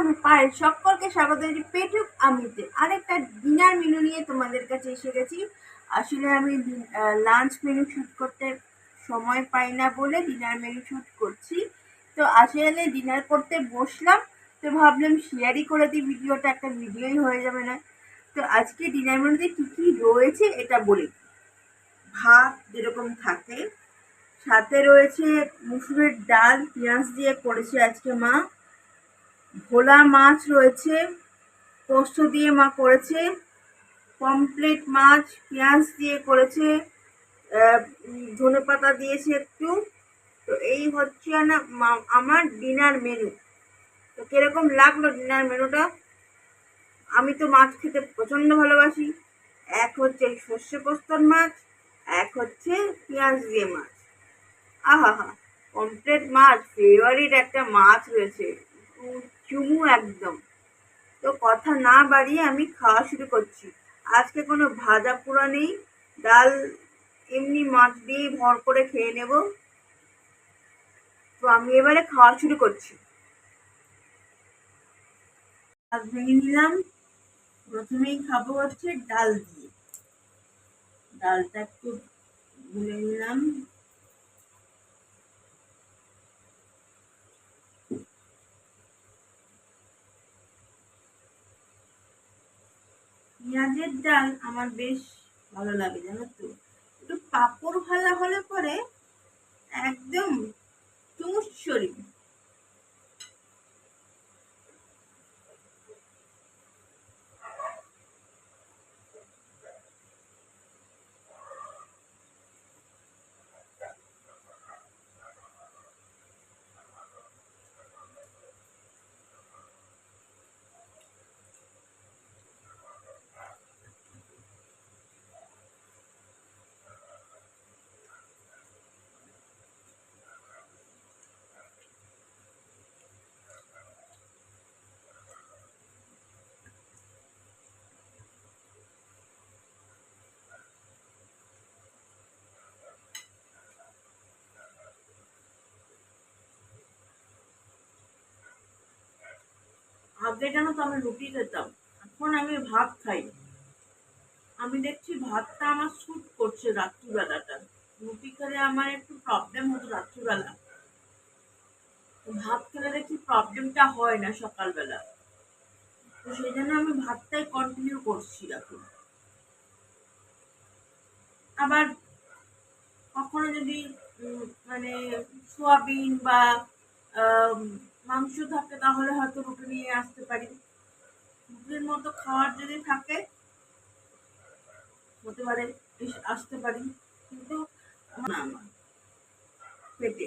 আমি পায়েল সকলকে স্বাগত পেটুক আমিতে। আরেকটা ডিনার মেনু নিয়ে তোমাদের কাছে এসে গেছি। আসলে আমি লাঞ্চ মেনু শ্যুট করতে সময় পাই না বলে ডিনার মেনু শ্যুট করছি। তো আসলে ডিনার করতে বসলাম, তো ভাবলাম শেয়ারই করে দিই, ভিডিওটা একটা ভিডিওই হয়ে যাবে না। তো আজকে ডিনার মেনুতে কী কী রয়েছে এটা বলি ভাত যেরকম থাকে, সাথে রয়েছে মুসুরের ডাল, পেঁয়াজ দিয়ে করেছে আজকে মা। ভোলা মাছ রয়েছে, পোস্ত দিয়ে মা করেছে পমপ্লেট মাছ, পেঁয়াজ দিয়ে করেছে ধনে পাতা দিয়েছে একটু। তো এই হচ্ছে না আমার ডিনার মেনু। তো কীরকম লাগল ডিনার মেনুটা? আমি তো মাছ খেতে প্রচণ্ড ভালোবাসি। এক হচ্ছে সর্ষে পোস্তর মাছ, এক হচ্ছে পেঁয়াজ দিয়ে মাছ। আহা হা কমপ্লেট মাছ ফেভারিট একটা মাছ রয়েছে। চুমু একদম। তো কথা না বাড়িয়ে আমি খাওয়া শুরু করছি। আজকে কোনো ভাজা পোড়া নেই, ডাল, এমনি মাছ দিয়েই ভর করে খেয়ে নেব। তো আমি এবারে খাওয়া শুরু করছি। ভেঙে নিলাম। প্রথমেই খাব হচ্ছে ডাল দিয়ে। ডালটা একটু গুলে নিলাম। পেঁয়াজের ডাল আমার বেশ ভালো লাগে, জানো তো। একটু পাঁপড় ভাজা হলে পরে একদম চুমুচ্চড়ি আগে জানো তো আমি রুটি খেতাম। এখন আমি ভাত খাই। আমি দেখছি ভাতটা আমার স্যুট করছে রাত্রিবেলাটা। রুটি খেলে আমার একটু প্রবলেম হতো রাত্রিবেলা। ভাত খেলে দেখছি প্রবলেমটা হয় না সকালবেলা। তো সেই জন্য আমি ভাতটাই কন্টিনিউ করছি এখন। আবার কখনো যদি মানে সোয়াবিন বা মাংস থাকে, তাহলে হয়তো রুটি নিয়ে আসতে পারি। রুটির মতো খাওয়ার যদি থাকে, হতে পারে আসতে পারি। কিন্তু না আমার পেটে।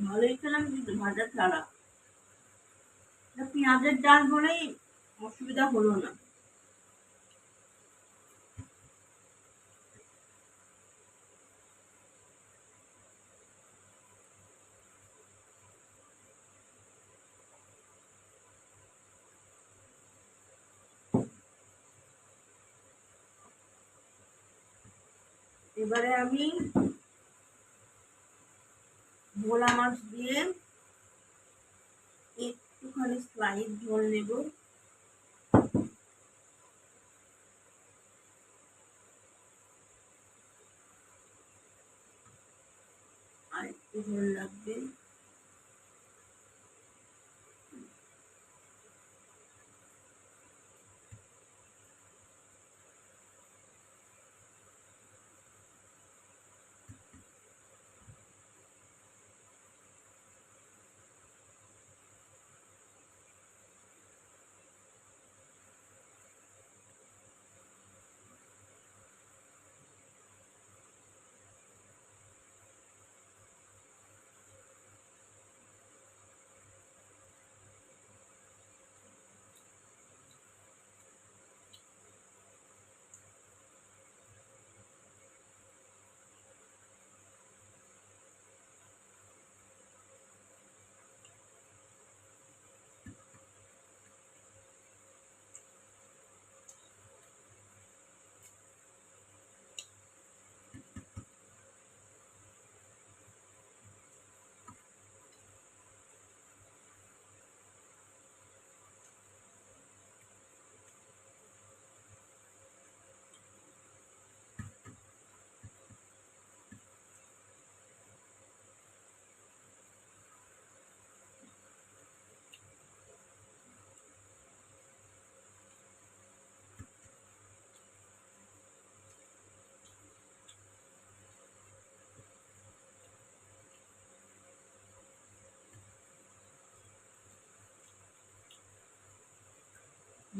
ভালোই খেলাম কিন্তু ভাজা ছাড়া। পেঁয়াজের ডাল বলেই অসুবিধা হলো না। এবারে আমি ভোলা মাছ দিয়ে একটুখানি স্লাইড ঝোল নেব। আর একটু ঝোল লাগবে।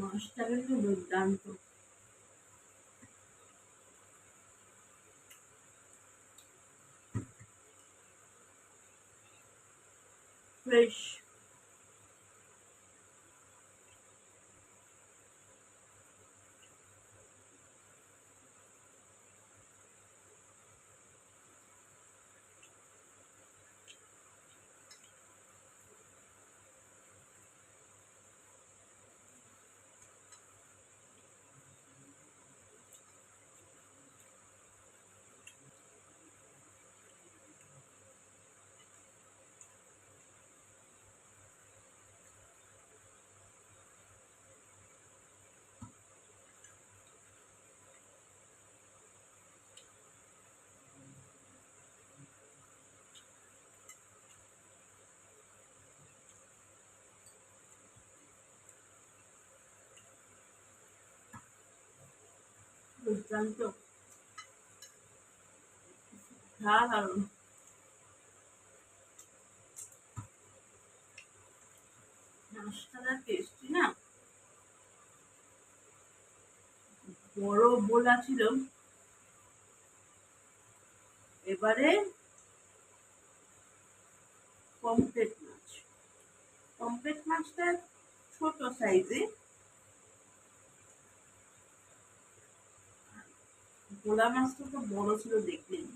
মাছটা কিন্তু দুর্দান্ত ফ্রেশ দুর্দান্ত। বড় বোলা ছিল। এবারে পমফ্রেট মাছ। পমফ্রেট মাছটা ছোট সাইজে ভোলা মাছটা তো বড় ছিল দেখলেন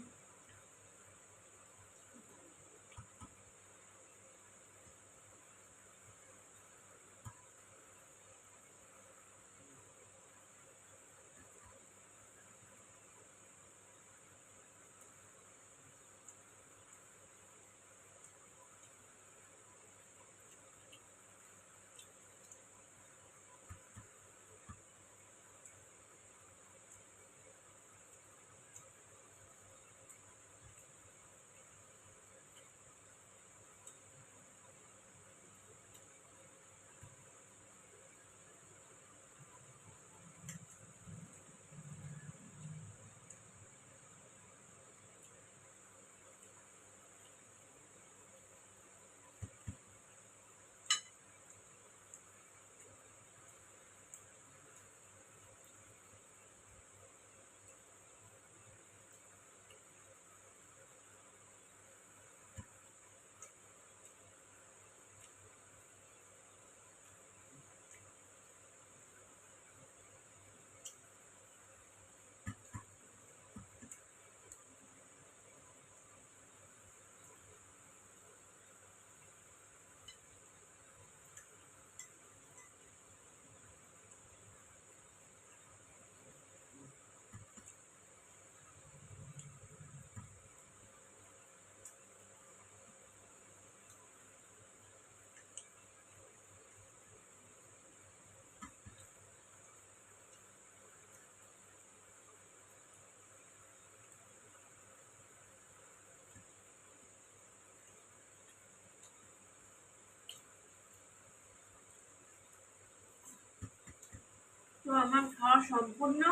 তো আমার খাওয়া সম্পূর্ণ।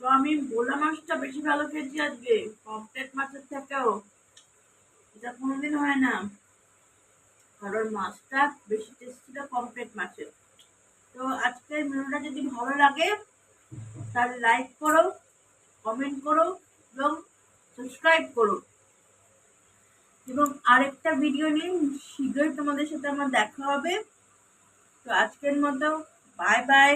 তো আমি বোলা মাছটা বেশি ভালো খেয়েছি আজকে পমপ্লেট মাছের থেকেও। এটা কোনোদিন হয় না। কারণ মাছটা বেশি টেস্ট ছিল পমপ্লেট মাছের। তো আজকের মেনুটা যদি ভালো লাগে, তাহলে লাইক করো কমেন্ট করো এবং সাবস্ক্রাইব করো। এবং আরেকটা ভিডিও নিয়ে শীঘ্রই তোমাদের সাথে আমার দেখা হবে। তো আজকের মতো বাই বাই